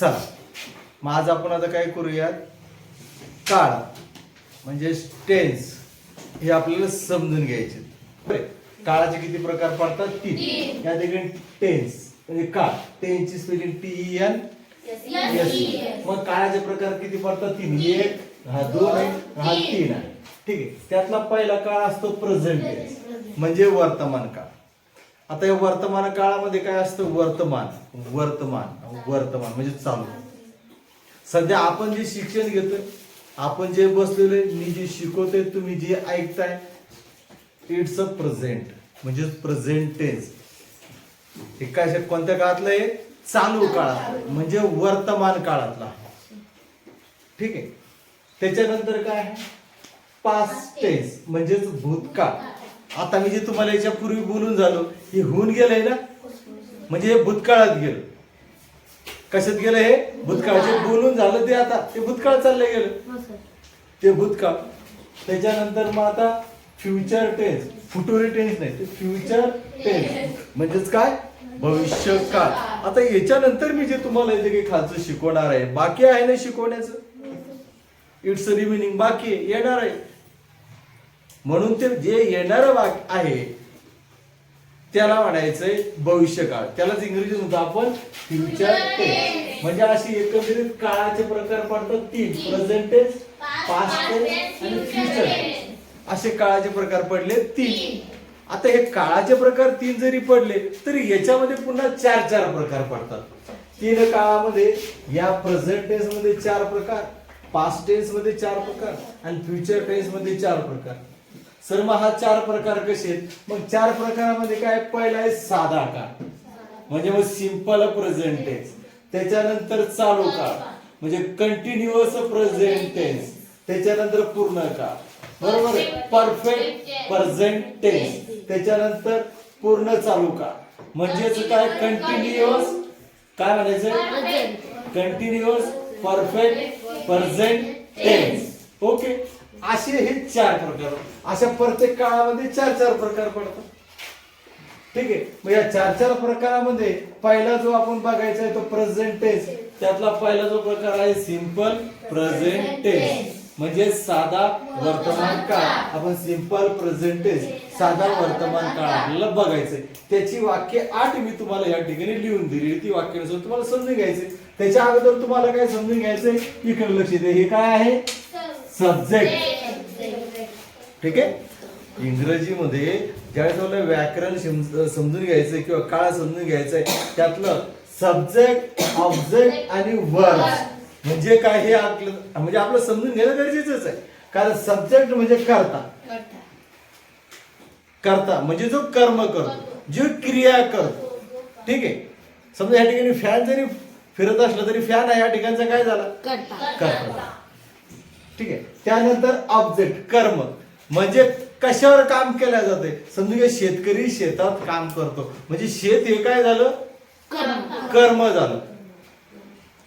चला. मग आज आपण आता काय करूयात? काळ. म्हणजे टेन्स. हे आपल्याला समजून घ्यायचे. बरे. काळाचे किती प्रकार पडतात? तीन. या ठिकाणी टेन्स. म्हणजे काळ. टेन्सची स्पेलिंग टी एन एस मग काळाचे प्रकार किती पडतात? तीन. एक हा दोन आहे हा तीन. आहे. ठीक आहे. त्यातला पहिला काळ असतो प्रेझेंट टेन्स म्हणजे वर्तमान काळ. आता या वर्तमान काळामध्ये काय असतं? वर्तमान. वर्तमान. वर्तमान. म्हणजे चालू. सध्या आपण जे शिक्षण घेतोय आपण जे बसलेले मी जे शिकवतोय तुम्ही जे ऐकताय इट्स अ प्रेझेंट म्हणजे प्रेझेंट टेन्स हे काय कोणत्या काळातलं आहे चालू काळात म्हणजे वर्तमान काळातला. ठीक आहे? त्याच्यानंतर काय आहे? पास्ट टेन्स म्हणजेच भूतकाळ. आता मी जे तुम्हाला याच्यापूर्वी बोलून झालो हे होऊन गेलंय ना? म्हणजे हे भूतकाळात गेलं. कशात गेलं हे? भूतकाळ. जे बोलून झालं ते आता. ते भूतकाळ चाललंय गेलं. ते भूतकाळ. त्याच्यानंतर मग आता फ्युचर टेन्स फुटुरी टेन्स नाही ते फ्युचर टेन्स म्हणजेच काय? भविष्य काळ आता याच्यानंतर मी जे तुम्हाला इथे काही खालचं शिकवणार आहे बाकी आहे ना शिकवण्याचं? इट्स रिमेनिंग बाकी आहे, येणार आहे. म्हणून ते जे येणारं आहे त्याला म्हणायचंय भविष्य काळ त्यालाच इंग्रजीत होतं आपण फ्युचर टेन्स म्हणजे अशी एकंदरीत काळाचे प्रकार पडतात तीन. प्रेझेंट टेन्स पास्ट टेन्स आणि फ्युचर टेन्स असे काळाचे प्रकार पडले तीन. आता हे काळाचे प्रकार तीन जरी पडले तरी याच्यामध्ये पुन्हा चार चार प्रकार पडतात. तीन काळामध्ये या प्रेझेंट टेन्समध्ये चार प्रकार पास्ट टेन्समध्ये चार प्रकार आणि फ्युचर टेन्समध्ये चार प्रकार. सर मग हा चार प्रकार कसे आहेत? मग चार प्रकारामध्ये काय? पहिला आहे साधा काळ म्हणजे मग सिंपल प्रेझेंट टेन्स त्याच्यानंतर चालू काळ. म्हणजे कंटिन्युअस प्रेझेंट टेन्स त्याच्यानंतर पूर्ण काळ. बरोबर परफेक्ट प्रेझेंट टेन्स त्याच्यानंतर पूर्ण चालू काळ. म्हणजेच काय? कंटिन्युअस काय म्हणायचं? Continuous perfect present tense okay असे हे चार प्रकार अशा प्रत्येक काळामध्ये चार चार प्रकार पडतात. ठीक आहे? मग या चार चार प्रकारामध्ये पहिला जो आपण बघायचा आहे तो प्रेझेंट त्यातला पहिला जो प्रकार आहे सिंपल प्रेझेंट म्हणजे साधा वर्तमान काळ. आपण सिंपल प्रेझेंट साधा वर्तमान काळ आपल्याला बघायचंय. त्याची वाक्य आठ मी तुम्हाला या ठिकाणी लिहून दिली ती वाक्यानुसार तुम्हाला समजून घ्यायचे त्याच्या अगोदर तुम्हाला काय समजून घ्यायचंय? इकडे लक्ष द्या. हे काय आहे? सब्जेक्ट. ठीक आहे? इंग्रजीमध्ये ज्यावेळेस आपल्याला व्याकरण समजून घ्यायचंय किंवा काळ समजून घ्यायचंय त्यातलं सब्जेक्ट ऑब्जेक्ट आणि वर्ड म्हणजे काय हे आपलं म्हणजे आपलं समजून घेणं गरजेचंच आहे. कारण सब्जेक्ट म्हणजे करता. करता. म्हणजे जो कर्म करतो जो क्रिया करतो. ठीक आहे? समजा या ठिकाणी फॅन जरी फिरत असला तरी फॅन या ठिकाणचा काय झाला? कर्ता. ठीक आहे? त्यानंतर ऑब्जेक्ट कर्म. म्हणजे कशावर काम केलं जाते समजून घ्या शेतकरी शेतात काम करतो. म्हणजे शेत हे काय झालं? कर्म. झालं.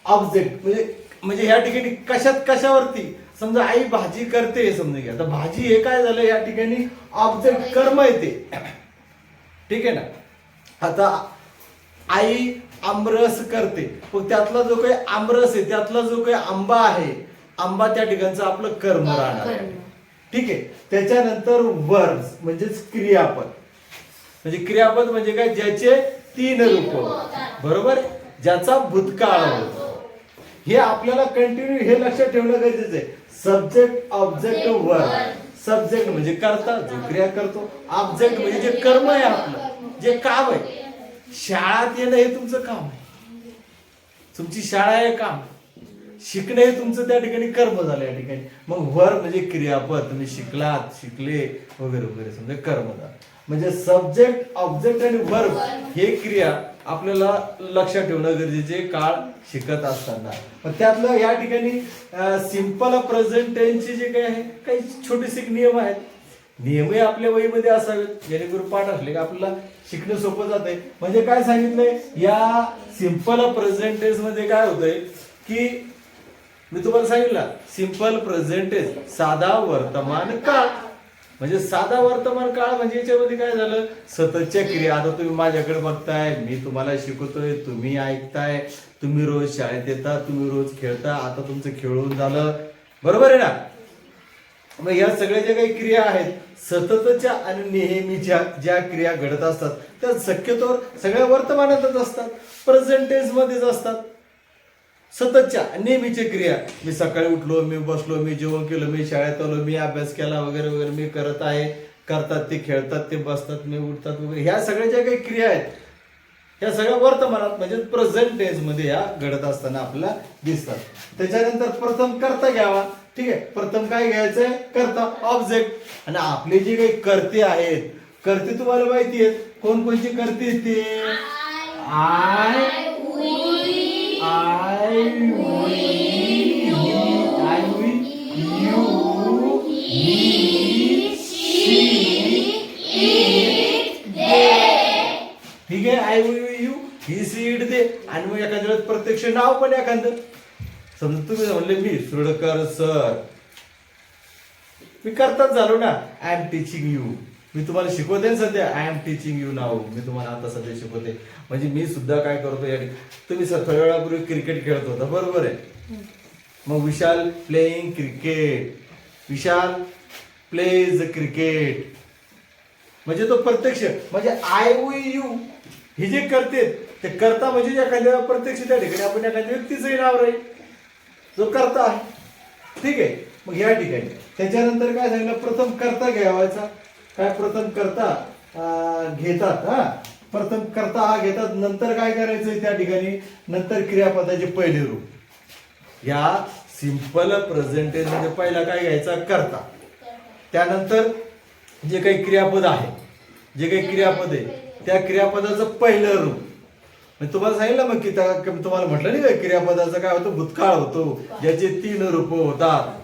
ऑब्जेक्ट म्हणजे म्हणजे या ठिकाणी कशात कशावरती? समजा आई भाजी करते समजून घ्या. तर भाजी हे काय झालं? या ठिकाणी ऑब्जेक्ट कर्म येते. ठीक आहे ना? आता आई आमरस करते. मग त्यातला जो काही आमरस आहे त्यातला जो काही आंबा आहे आंबा त्या ठिकाणचं आपलं कर्म राहणार आहे. ठीक आहे? त्याच्यानंतर वर्ब म्हणजेच क्रियापद. म्हणजे क्रियापद म्हणजे काय? ज्याचे तीन रूप बरोबर? ज्याचा भूतकाळ होतो. हे. आपल्याला कंटिन्यू हे लक्षात ठेवणं गरजेचं आहे. सब्जेक्ट ऑब्जेक्ट वर्ब सब्जेक्ट म्हणजे करता जो क्रिया करतो. ऑब्जेक्ट म्हणजे जे कर्म आहे आपलं. जे काम आहे. शाळात येणं हे तुमचं काम आहे. तुमची शाळा आहे काम. शिकणे हे तुमचं त्या ठिकाणी कर्म झालं या ठिकाणी. मग वर म्हणजे क्रियापद तुम्ही शिकलात शिकले वगैरे वगैरे समजा कर्म झालं. म्हणजे सब्जेक्ट ऑब्जेक्ट आणि वर्ब हे क्रिया आपल्याला लक्षात ठेवणं गरजेचे काळ शिकत असताना. मग त्यातलं या ठिकाणी सिंपल प्रेझेंट टेन्सचे जे काही आहे काही छोटेसे नियम आहेत. नियमही आपल्या वहीमध्ये असावेत. जेणेकरून पाठ असले की आपल्याला शिकणं सोपं जात आहे म्हणजे काय सांगितलंय? या सिंपल प्रेझेंट टेन्समध्ये काय होतंय? की मी तुम्हाला सांगितलं सिंपल प्रेझेंटेज साधा वर्तमान काळ. म्हणजे साधा वर्तमान काळ म्हणजे याच्यामध्ये काय झालं? सततच्या क्रिया. आता तुम्ही माझ्याकडे बघताय मी तुम्हाला शिकवतोय तुम्ही ऐकताय तुम्ही रोज शाळेत येता तुम्ही रोज खेळता आता तुमचं खेळून झालं. बरोबर आहे ना? मग या सगळ्या ज्या काही क्रिया आहेत सततच्या आणि नेहमीच्या ज्या क्रिया घडत असतात त्या शक्यतोवर सगळ्या वर्तमानातच असतात. प्रेझेंटेज मध्येच असतात. सततच्या नेहमीच्या क्रिया. मी सकाळी उठलो मी बसलो मी जेवण केलं मी शाळेत आलो मी अभ्यास केला वगैरे वगैरे मी करत आहे. करतात ते खेळतात ते बसतात मी उठतात वगैरे. ह्या सगळ्या ज्या काही क्रिया आहेत या सगळ्या वर्तमानात म्हणजे प्रेझेंट टेन्समध्ये या घडत असताना आपल्याला दिसतात. त्याच्यानंतर प्रथम करता घ्यावा. ठीक आहे? प्रथम काय घ्यायचंय? करता ऑब्जेक्ट आणि आपले जे काही करते आहेत करते तुम्हाला माहिती आहेत. कोणकोणचे करते ते? आय आय आय यू ठीक आहे I we you he she they. आणि मग एखाद्या वेळेस प्रत्यक्ष नाव पण एखादं. समजा तुम्ही म्हणले मी सुडकर सर मी करताच झालो ना. आय एम टीचिंग यू मी तुम्हाला शिकवते ना सध्या. I am teaching you now मी तुम्हाला आता सध्या शिकवते. म्हणजे मी सुद्धा काय करतो या तुम्ही थोड्या वेळापूर्वी क्रिकेट खेळत होता. बरोबर आहे? मग Vishal playing cricket Vishal plays cricket म्हणजे तो प्रत्यक्ष म्हणजे आय यू हे जे करते ते करता म्हणजे एखाद्या प्रत्यक्ष त्या ठिकाणी आपण एखाद्या व्यक्तीचंही नाव राहील. जो करता आहे. ठीक आहे? मग या ठिकाणी. त्याच्यानंतर काय सांगितलं? प्रथम करता घ्यावायचा. काय प्रथम करता घेतात हा? प्रथम करता हा घेतात नंतर काय करायचं त्या ठिकाणी? नंतर क्रियापदाचे पहिले रूप. या सिंपल प्रेझेंटेज म्हणजे पहिला काय घ्यायचा? करता. त्यानंतर जे काही क्रियापद आहे जे काही क्रियापद आहे त्या क्रियापदाचं पहिलं रूप. म्हणजे तुम्हाला सांगितलं मग की त्या- तुम्हाला म्हटलं नाही काय क्रियापदाचं काय होतं? भूतकाळ होतो ज्याचे तीन रूप होतात.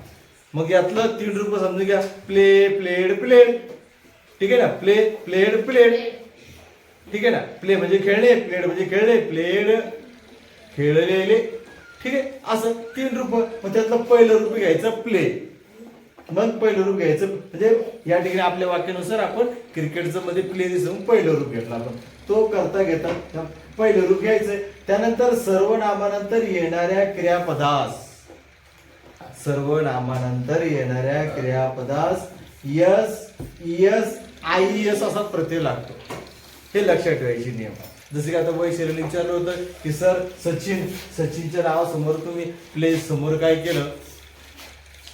मग यातलं तीन रूप समजून घ्या. प्ले प्लेड प्लेड ठीक आहे ना? प्ले प्लेड प्लेड ठीक आहे ना? प्ले म्हणजे खेळणे प्लेड म्हणजे खेळणे प्लेड खेळलेले. ठीक आहे? असं तीन रूप. मग त्यातलं पहिलं रूप घ्यायचं प्ले मग पहिलं रूप घ्यायचं म्हणजे या ठिकाणी आपल्या वाक्यानुसार आपण क्रिकेटचं मध्ये प्ले दिसून पहिलं रूप घेतला आपण. तो करता घेता पहिलं रूप घ्यायचंय. त्यानंतर सर्वनामानंतर येणाऱ्या क्रियापदास. सर्वनामानंतर येणाऱ्या क्रियापदास. यस यस आय एस असा प्रत्यय लागतो. हे लक्षात ठेवायचे नियम. जसे की आता वैशालीने विचारलं होतं की सर सचिन सचिनच्या नावासमोर तुम्ही प्लेस समोर काय केलं?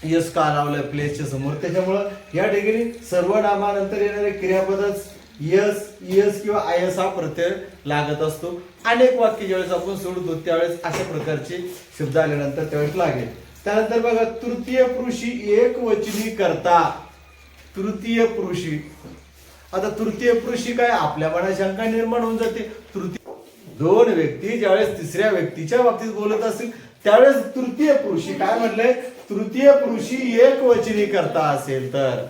यस का लावलं प्लेसच्या समोर? त्याच्यामुळं या ठिकाणी सर्व नामानंतर येणारे क्रियापदच यस यस किंवा आय एस हा प्रत्यय लागत असतो. अनेक वाक्य ज्यावेळेस आपण सोडतो त्यावेळेस अशा प्रकारचे शब्द आल्यानंतर त्यावेळेस लागेल. त्यानंतर बघा तृतीय पुरुषी एक वचनी करता. तृतीय पुरुषी आता तृतीय पुरुषी काय? आपल्या मनात शंका निर्माण होऊन जाते. तृतीय दोन व्यक्ती ज्यावेळेस तिसऱ्या व्यक्तीच्या बाबतीत बोलत असतील त्यावेळेस तृतीय पुरुषी काय म्हटलंय तृतीय पुरुषी एक वचनी करता असेल तर.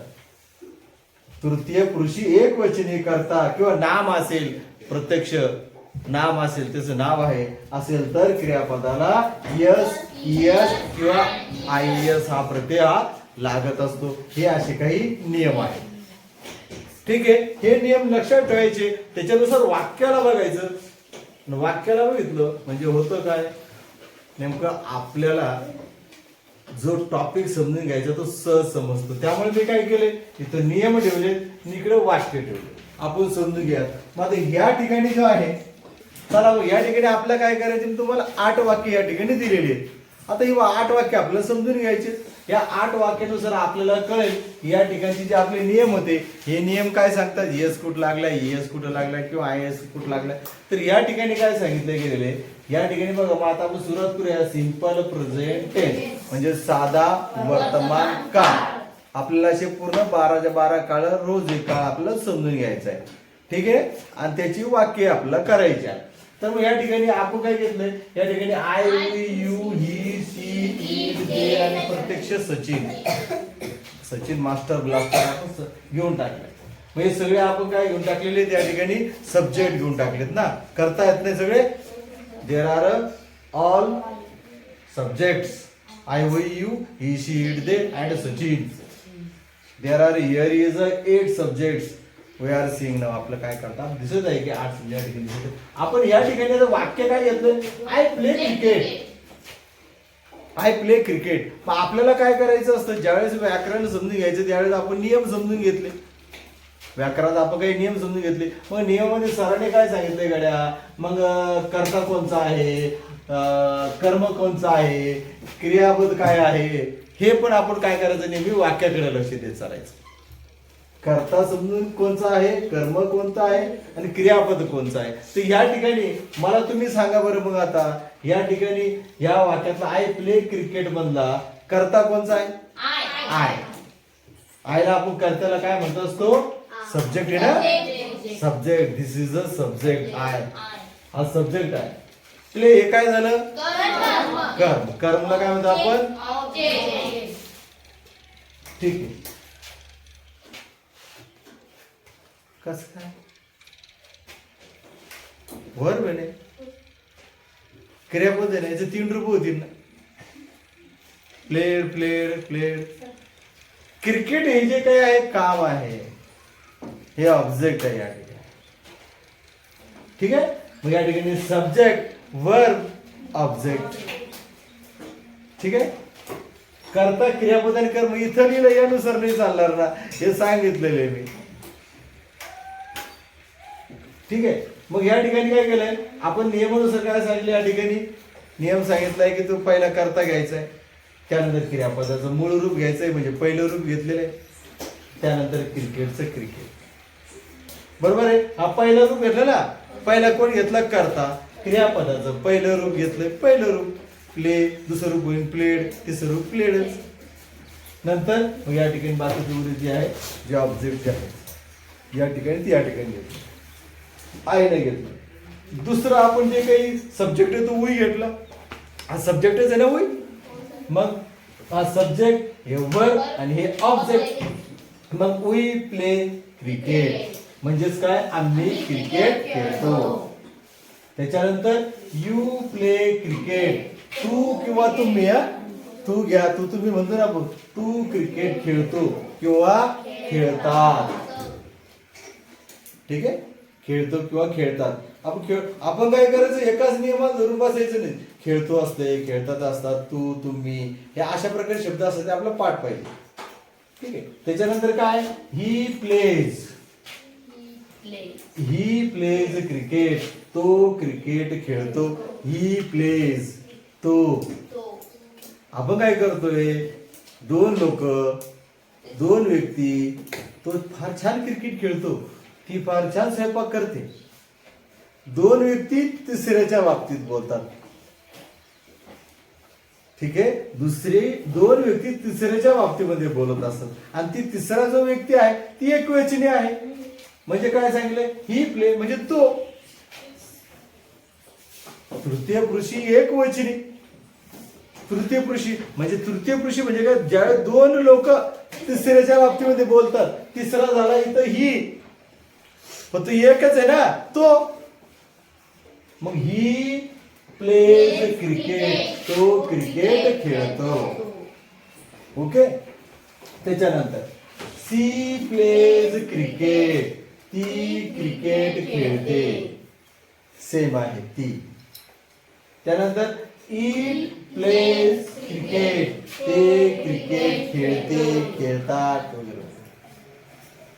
तृतीय पुरुषी एक वचनी करता किंवा नाम असेल प्रत्यक्ष नाम असेल त्याचं नाव आहे असेल तर क्रियापदाला यस यस किंवा आय यस हा प्रत्यय हा लागत असतो. हे असे काही नियम आहेत. ठीक आहे हे नियम लक्षात ठेवायचे. त्याच्यानुसार वाक्याला बघायचं. वाक्याला बघितलं म्हणजे होतं काय? नेमकं आपल्याला जो टॉपिक समजून घ्यायचा तो सहज समजतो. त्यामुळे मी काय केले? इथं नियम ठेवले इकडे वाक्य ठेवले आपण समजून घ्या मग आता या ठिकाणी जो आहे चला या ठिकाणी आपल्या काय करायचं? मी तुम्हाला आठ वाक्य या ठिकाणी दिलेली आहेत. आता ही आठ वाक्य आपल्याला समजून घ्यायचे. या आठ वाक्यानुसार आपल्याला कळेल या ठिकाणचे जे आपले नियम होते हे नियम काय सांगतात? एस कुठं लागलाय? एस कुठं लागलाय? किंवा आय एस कुठं लागलाय? तर या ठिकाणी काय सांगितलं गेलेले या ठिकाणी बघा मग आता आपण सुरुवात करूया. सिंपल प्रेझेंट टेन्स म्हणजे साधा वर्तमान काळ. आपल्याला असे पूर्ण बाराच्या बारा काळ रोज एक काळ आपल्याला समजून घ्यायचं आहे. ठीक आहे? आणि त्याची वाक्य आपल्याला करायची आहे. तर मग या ठिकाणी आपण काय घेतलंय? या ठिकाणी आय यू ही आणि प्रत्यक्ष सचिन. सचिन मास्टर ब्लास्टर आपण घेऊन टाकले. म्हणजे सगळे आपण काय घेऊन टाकलेले त्या ठिकाणी सब्जेक्ट घेऊन टाकलेत ना? करता येत नाही सगळे? There are all subjects I we you he she it they and Sachin there are here is a eight subjects we are seeing now आपलं काय करतात? दिसत आहे की आर्ट्स सब्जेक्ट ठिकाणी आपण या ठिकाणी वाक्य काय घेतलं? I play cricket I play cricket. मग आपल्याला काय करायचं असतं? ज्यावेळेस व्याकरण समजून घ्यायचं त्यावेळेस आपण नियम समजून घेतले. व्याकरणात आपण काही नियम समजून घेतले. मग नियमामध्ये सरांनी काय सांगितलंय गड्या? मग कर्ता कोणचा आहे? कर्म कोणचा आहे? क्रियापद काय आहे? हे पण आपण काय करायचं? नेहमी वाक्याकडे लक्ष देत चालायचं. कर्ता समजून कोणचा आहे? कर्म कोणता आहे? आणि क्रियापद कोणचं आहे? तर या ठिकाणी मला तुम्ही सांगा बरं मग आता. या ठिकाणी या वाक्यातला आय प्ले क्रिकेट मधला कर्ता कोणचा आहे? आय. आयला आपण कर्त्याला काय म्हणतो असतो? सब्जेक्ट आहे ना? Subject this is a subject I. हा सब्जेक्ट आहे. प्ले हे काय झालं? कर्म. कर्मला काय म्हणतो आपण? ठीक आहे. कस काय? वर म्हणे. क्रियापद आहे ना याचे तीन रूप होतील ना प्लेयर प्लेयर प्लेयर क्रिकेट हे जे काही आहे काम आहे. हे ऑब्जेक्ट आहे या ठिकाणी. ठीक आहे? मग या ठिकाणी सब्जेक्ट वर ऑब्जेक्ट ठीक आहे? करता क्रियापद कर्म इथं लिहिलं यानुसार नाही चालणार ना. हे सांगितलेलं आहे मी. ठीक आहे? मग या ठिकाणी काय केलंय? आपण नियमानुसार काय सांगितलं या ठिकाणी. नियम सांगितलाय की तो पहिला करता घ्यायचा आहे त्यानंतर क्रियापदाचं मूळ रूप घ्यायचंय म्हणजे पहिलं रूप घेतलेलं आहे त्यानंतर क्रिकेटचं क्रिकेट. बरोबर आहे? हा पहिला रूप घेतलेला. पहिला कोण घेतला? करता. क्रियापदाचं पहिलं रूप घेतलंय पहिलं रूप. प्ले दुसरं रूप होईल प्लेड तिसरं रूप प्लेडच नंतर मग या ठिकाणी बाकीची उरी जी आहे जे ऑब्जेक्ट आहे या ठिकाणी ती या ठिकाणी घेतली आईने घेतलं दुसरं आपण जे काही सब्जेक्ट आहे तो उई घेतला. हा सब्जेक्टच आहे ना उई मग हा सब्जेक्ट हे वर्ग आणि हे ऑब्जेक्ट मग वी प्ले क्रिकेट म्हणजेच काय? आम्ही क्रिकेट खेळतो. त्याच्यानंतर यू प्ले क्रिकेट तू किंवा तुम्ही तू घ्या. तू तुम्ही म्हणतो ना बघ तू क्रिकेट खेळतो किंवा खेळतात. ठीक आहे? खेळतो किंवा खेळतात. आपण खेळ आपण काय करायचं? एकाच नियमात धरून बसायचं नाही. खेळतो असते खेळतात असतात तू तुम्ही हे अशा प्रकारे शब्द असतात ते आपला पाठ पाहिजे. ठीक आहे? त्याच्यानंतर काय? He plays he plays cricket तो क्रिकेट खेळतो. ही प्लेज तो. आपण काय करतोय? दोन लोक दोन व्यक्ती तो फार छान क्रिकेट खेळतो. ही फार छान स्वयंपाक करते. दोन व्यक्ती तिसऱ्याच्या बाबतीत बोलतात. ठीक आहे? दुसरी दोन व्यक्ती तिसऱ्याच्या बाबतीमध्ये बोलत असतात. आणि ती तिसरा जो व्यक्ती आहे ती एक वचनी आहे. म्हणजे काय सांगितलं ही प्ले म्हणजे तो. तृतीय पुरुषी एक वचनी तृतीय पुरुषी म्हणजे तृतीय पुरुषी म्हणजे काय? ज्या दोन लोक तिसऱ्याच्या बाबतीमध्ये बोलतात तिसरा झाला इथं ही. पण तो एकच आहे ना तो. मग ही प्लेज क्रिकेट तो क्रिकेट खेळतो. ओके? त्याच्यानंतर सी प्लेज क्रिकेट ती क्रिकेट खेळते. सेम आहे ती. त्यानंतर इट प्लेज क्रिकेट ते क्रिकेट खेळते खेळतात वगैरे.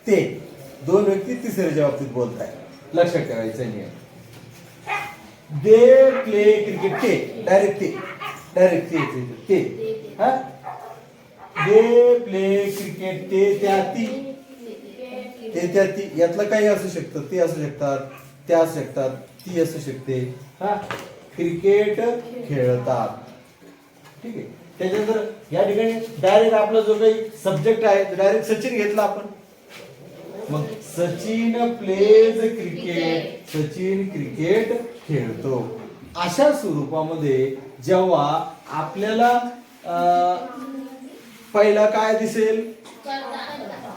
ते. दोन व्यक्ती तिसऱ्याच्या बाबतीत बोलत लक्षात ठेवायचं नियम दे प्ले क्रिकेट. ते डायरेक्ट ते डायरेक्ट ते ते- ते हा? They play cricket. ते त्या ती ते त्या ती यातलं काही असू शकतं. ते असू शकतात. त्या असू शकतात. ती असू शकते. हा? क्रिकेट खेळतात. ठीक आहे. त्याच्यानंतर या ठिकाणी डायरेक्ट आपला जो काही सब्जेक्ट आहे डायरेक्ट सचिन घेतला आपण. मग Sachin plays cricket Sachin cricket खेळतो. अशा स्वरूपामध्ये जेव्हा आपल्याला पहिला काय दिसेल?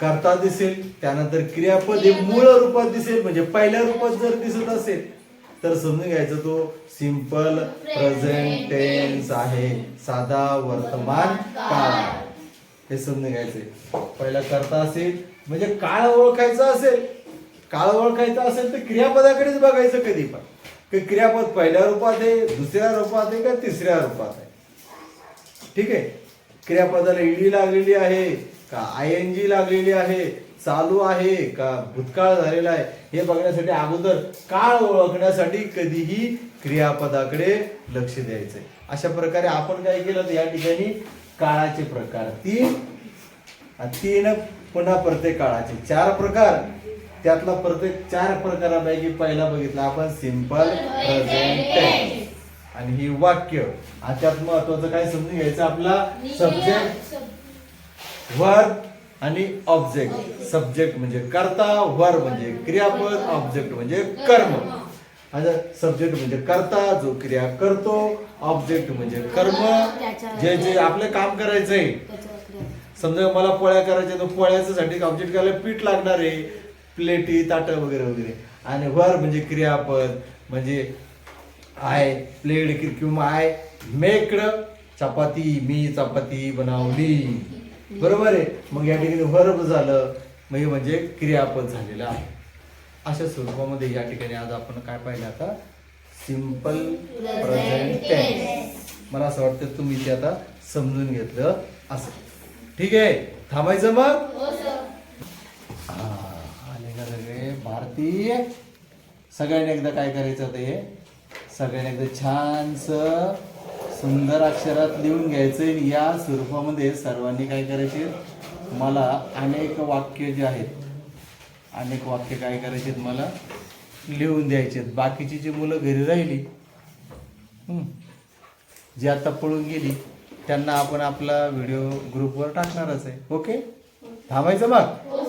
करता दिसेल. त्यानंतर क्रियापद हे मूळ रूपात दिसेल. म्हणजे पहिल्या रूपात जर दिसत असेल तर समजून घ्यायचं तो सिंपल प्रेझेंट टेन्स आहे. साधा वर्तमान काळ. हे समजून घ्यायचे पहिला करता असेल म्हणजे काळ ओळखायचं असेल काळ ओळखायचं असेल तर क्रियापदाकडेच बघायचं कधी पण. की क्रियापद पहिल्या रूपात आहे दुसऱ्या रूपात आहे का तिसऱ्या रूपात आहे? ठीक आहे? क्रियापदाला ईडी लागलेली आहे का आय एन जी लागलेली आहे चालू आहे का भूतकाळ झालेला आहे हे बघण्यासाठी अगोदर काळ ओळखण्यासाठी कधीही क्रियापदाकडे लक्ष द्यायचंय. अशा प्रकारे आपण काय केलं तर या ठिकाणी काळाचे प्रकार. तीन तीन पुन्हा प्रत्येक काळाचे. चार प्रकार. त्यातला प्रत्येक चार प्रकारापैकी पहिला बघितला आपण सिंपल प्रेझेंट आणि ही वाक्य. त्यात महत्वाचं काय समजून घ्यायचं आपला? सब्जेक्ट वर्ब आणि ऑब्जेक्ट सब्जेक्ट म्हणजे कर्ता वर्ब म्हणजे क्रियापद ऑब्जेक्ट म्हणजे कर्म. आता सब्जेक्ट म्हणजे करता जो क्रिया करतो ऑब्जेक्ट म्हणजे कर्म. जे जे आपलं काम करायचंय. समजा मला पोळ्या करायच्या तर पोळ्याच्या साठी ऑब्जेक्ट करायला पीठ लागणार आहे. प्लेटी ताट वगैरे वगैरे. आणि वर म्हणजे क्रियापद म्हणजे आय प्लेट किंवा आय मेकड. चपाती मी चपाती बनवली. बरोबर आहे? मग या ठिकाणी वर्ब झालं. म्हणजे क्रियापद झालेलं आहे. अशा स्वरूपामध्ये या ठिकाणी आज आपण काय पाहिलं आता? सिंपल प्रेझेंट टेन्स मला असं वाटतं तुम्ही ते आता समजून घेतलं असं. ठीक आहे थांबायचं मग? हा, आले का सगळे? भारतीय सगळ्यांनी एकदा काय करायचं हे? सगळ्यांनी एकदा छानस सुंदर अक्षरात लिहून घ्यायचं या स्वरूपामध्ये सर्वांनी काय करायचे? मला अनेक वाक्य जे आहेत अनेक वाक्य काय करायचे मला? लिहून द्यायचे बाकीची जी मुलं घरी राहिली जी आता पळून गेली त्यांना आपण आपला व्हिडिओ ग्रुपवर टाकणारच आहे. ओके? थांबायचं मग? हो,